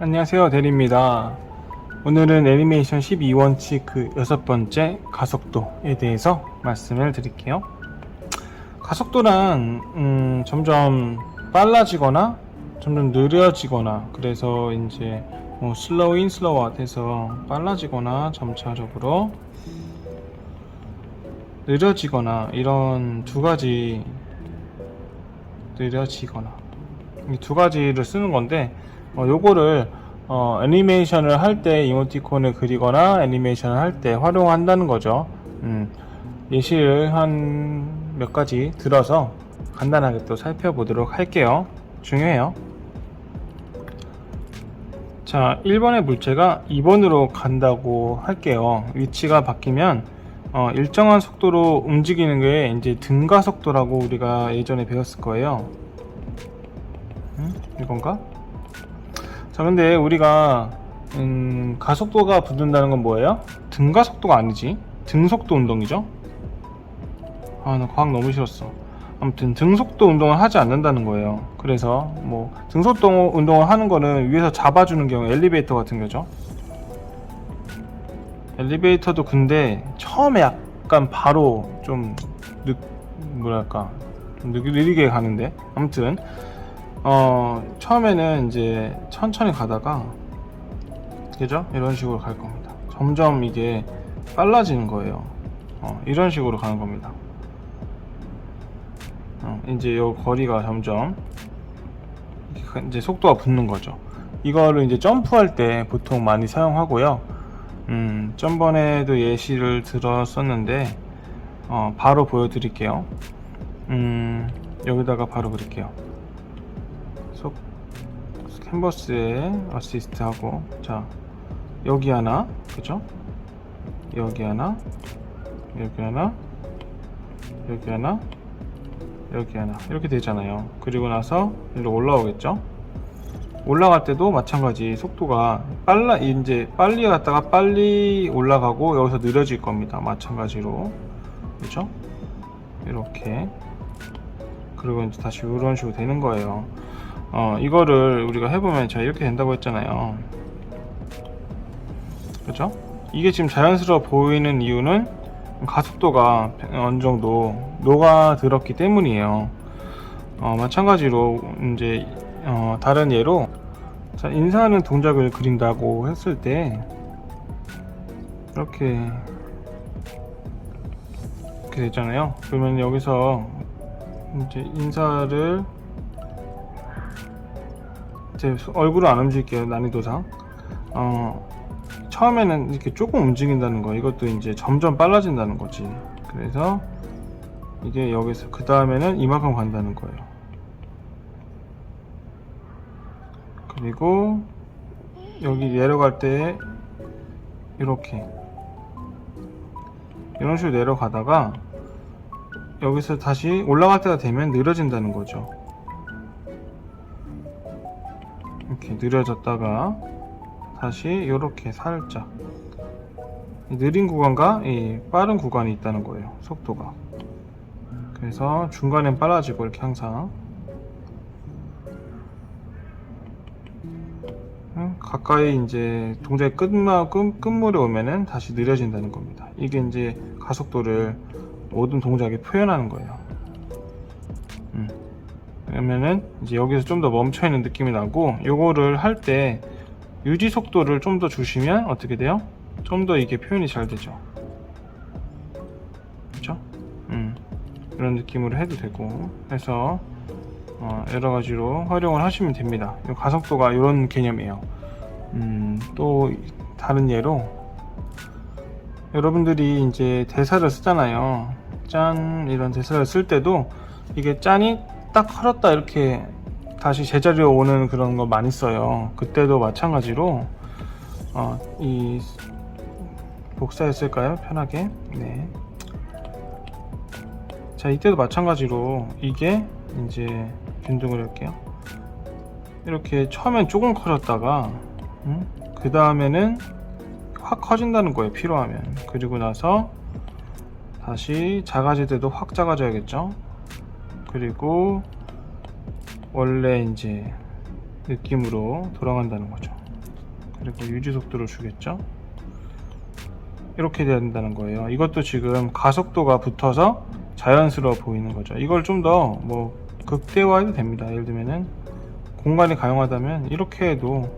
안녕하세요 대리입니다. 오늘은 애니메이션 12원치 그 여섯 번째 가속도에 대해서 말씀을 드릴게요. 가속도란 음, 점점 빨라지거나 점점 느려지거나 그래서 이제 뭐 슬로우 인 슬로우 아웃 해서 빨라지거나 점차적으로 느려지거나 이런 두 가지 느려지거나 이 두 가지를 쓰는 건데 어, 요거를 어, 애니메이션을 할 때 이모티콘을 그리거나 애니메이션을 할 때 활용한다는 거죠. 음, 예시를 한 몇 가지 들어서 간단하게 또 살펴보도록 할게요. 중요해요. 자, 1번의 물체가 2번으로 간다고 할게요. 위치가 바뀌면 어, 일정한 속도로 움직이는 게 이제 등가 속도라고 우리가 예전에 배웠을 거예요. 음? 이건가? 자, 근데 우리가 음, 가속도가 붙는다는 건 뭐예요? 등가속도가 아니지. 등속도 운동이죠. 아, 나 과학 너무 싫었어. 아무튼 등속도 운동을 하지 않는다는 거예요. 그래서 뭐 등속도 운동을 하는 거는 위에서 잡아주는 경우 엘리베이터 같은 거죠. 엘리베이터도 근데 처음에 약간 바로 좀 느, 뭐랄까 좀 느, 느리게 가는데 아무튼 어 처음에는 이제 천천히 가다가 그죠? 이런 식으로 갈 겁니다. 점점 이게 빨라지는 거예요. 어, 이런 식으로 가는 겁니다. 어, 이제 요 거리가 점점 이제 속도가 붙는 거죠. 이거를 이제 점프할 때 보통 많이 사용하고요. 음, 전번에도 예시를 들었었는데 어, 바로 보여드릴게요. 음, 여기다가 바로 그릴게요. 속 캔버스에 어시스트 하고 자 여기 하나 그죠? 여기 하나 여기 하나 여기 하나 여기 하나 이렇게 되잖아요. 그리고 나서 이리로 올라오겠죠? 올라갈 때도 마찬가지 속도가 빨라 이제 빨리 갔다가 빨리 올라가고 여기서 느려질 겁니다. 마찬가지로. 그죠 이렇게. 그리고 이제 다시 이런 식으로 되는 거예요 어 이거를 우리가 해보면 자 이렇게 된다고 했잖아요 그죠 이게 지금 자연스러워 보이는 이유는 가속도가 어느 정도 녹아들었기 때문이에요. 어, 마찬가지로 이제 어, 다른 예로 자, 인사하는 동작을 그린다고 했을 때 이렇게 이렇게 되잖아요. 그러면 여기서 이제 인사를 제 얼굴을 안 움직일게요 난이도상. 어, 처음에는 이렇게 조금 움직인다는 거 이것도 이제 점점 빨라진다는 거지. 그래서 이게 여기서 그 다음에는 이만큼 간다는 거예요. 그리고 여기 내려갈 때 이렇게 이런 식으로 내려가다가 여기서 다시 올라갈 때가 되면 느려진다는 거죠 이렇게 느려졌다가 다시 이렇게 살짝 이 느린 구간과 이 빠른 구간이 있다는 거예요 속도가 그래서 중간엔 빨라지고 이렇게 항상 응? 가까이 이제 동작의 끝마, 끝, 끝물에 오면은 다시 느려진다는 겁니다 이게 이제 가속도를 모든 동작에 표현하는 거예요 음. 그러면은 이제 여기서 좀 더 멈춰 있는 느낌이 나고 요거를 할 때 유지 속도를 좀 더 주시면 어떻게 돼요? 좀 더 이게 표현이 잘 되죠. 그렇죠? 음, 이런 느낌으로 해도 되고 해서 어, 여러 가지로 활용을 하시면 됩니다. 이 가속도가 이런 개념이에요. 음, 또 다른 예로 여러분들이 이제 대사를 쓰잖아요. 짠 이런 대사를 쓸 때도 이게 짠이 딱 헐었다 이렇게 다시 제자리로 오는 그런 거 많이 써요. 그때도 마찬가지로 어, 이 복사했을까요? 편하게. 네. 자, 이때도 마찬가지로 이게 이제 변동을 할게요. 이렇게 처음엔 조금 커졌다가 음? 그 다음에는 확 커진다는 거예요. 필요하면. 그리고 나서 다시 작아질 때도 확 작아져야겠죠. 그리고 원래 이제 느낌으로 돌아간다는 거죠. 그리고 유지 속도를 주겠죠. 이렇게 된다는 거예요. 이것도 지금 가속도가 붙어서 자연스러워 보이는 거죠. 이걸 좀 더 뭐 극대화해도 됩니다. 예를 들면은 공간이 가용하다면 이렇게 해도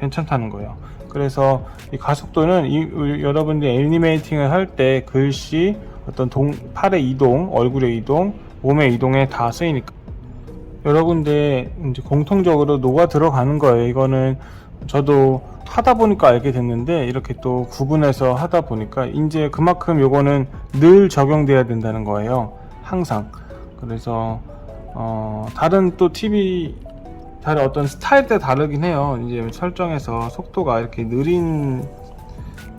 괜찮다는 거예요. 그래서 이 가속도는 이, 여러분들이 애니메이팅을 할 때 글씨, 어떤 동, 팔의 이동, 얼굴의 이동, 몸의 이동에 다 쓰이니까 여러분들 이제 공통적으로 녹아 들어가는 거예요. 이거는 저도 하다 보니까 알게 됐는데 이렇게 또 구분해서 하다 보니까 이제 그만큼 요거는 늘 적용돼야 된다는 거예요. 항상. 그래서 어, 다른 또 TV 다른 어떤 스타일 때 다르긴 해요. 이제 설정에서 속도가 이렇게 느린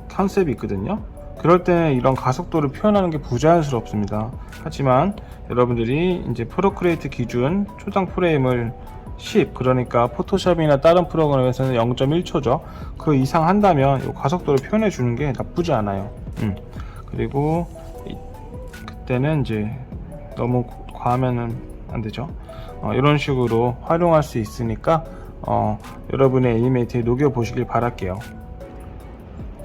컨셉이 있거든요. 그럴 때는 이런 가속도를 표현하는 게 부자연스럽습니다. 하지만 여러분들이 이제 프로크리에이트 기준 초당 프레임을 10 그러니까 포토샵이나 다른 프로그램에서는 0.1초죠. 그 이상 한다면 이 가속도를 표현해 주는 게 나쁘지 않아요. 음. 그리고 이- 그때는 이제 너무 과하면은 안 되죠. 어, 이런 식으로 활용할 수 있으니까 어, 여러분의 애니메이트에 녹여 보시길 바랄게요.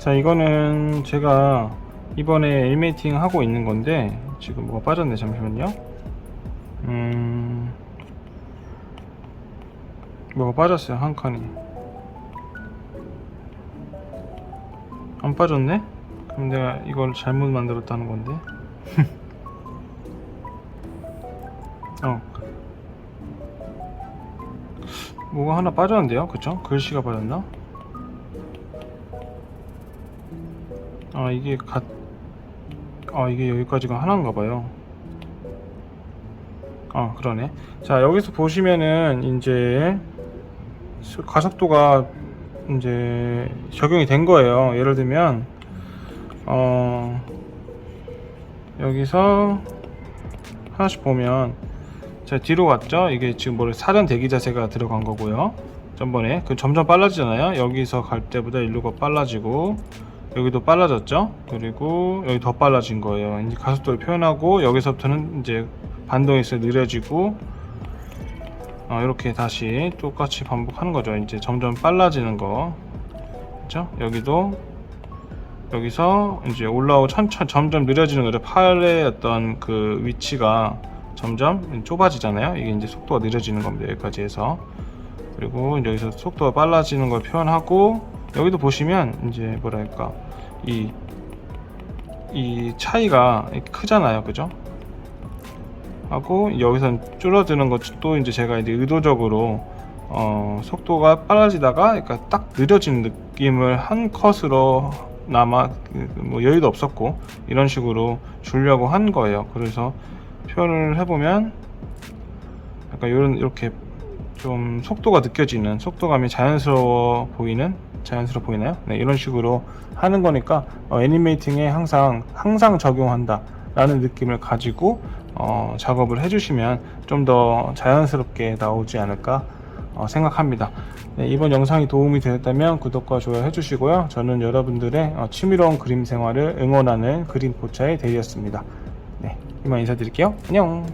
자 이거는 제가 이번에 애니메이팅 하고 있는 건데 지금 뭐가 빠졌네 잠시만요 음 뭐가 빠졌어요 한 칸이 안 빠졌네? 그럼 내가 이걸 잘못 만들었다는 건데 어 뭐가 하나 빠졌는데요 그쵸? 글씨가 빠졌나? 아 이게 갓... 아 이게 여기까지가 하나인가 봐요. 아 그러네. 자 여기서 보시면은 이제 수- 가속도가 이제 적용이 된 거예요. 예를 들면 어 여기서 하나씩 보면 자 뒤로 갔죠? 이게 지금 뭐래 사전 대기 자세가 들어간 거고요. 전번에. 그 점점 빨라지잖아요. 여기서 갈 때보다 일루가 빨라지고 여기도 빨라졌죠? 그리고 여기 더 빨라진 거예요. 이제 가속도를 표현하고 여기서부터는 이제 있어 느려지고 어, 이렇게 다시 똑같이 반복하는 거죠. 이제 점점 빨라지는 거. 그렇죠 여기도 여기서 이제 올라오고 천천 점점 느려지는 거죠. 팔의 어떤 그 위치가 점점 좁아지잖아요. 이게 이제 속도가 느려지는 겁니다. 여기까지 해서. 그리고 여기서 속도가 빨라지는 걸 표현하고 여기도 보시면 이제 뭐랄까 이, 이 차이가 크잖아요. 그죠? 하고 여기선 줄어드는 것도 이제 제가 이제 의도적으로 어, 속도가 빨라지다가 그러니까 딱 느려지는 느낌을 한 컷으로 나마 그뭐 여유도 없었고 이런 식으로 주려고 한 거예요. 그래서 표현을 해보면 약간 이런 이렇게 좀 속도가 느껴지는 속도감이 자연스러워 보이는 자연스러워 보이나요? 네, 이런 식으로 하는 거니까 어, 애니메이팅에 항상 항상 적용한다 라는 느낌을 가지고 어, 작업을 해주시면 좀 더 자연스럽게 나오지 않을까 어, 생각합니다. 네, 이번 영상이 도움이 되었다면 구독과 좋아요 해주시고요. 저는 여러분들의 어, 취미로운 그림 생활을 응원하는 그림 포차의 대리였습니다. 네, 이만 인사드릴게요. 안녕.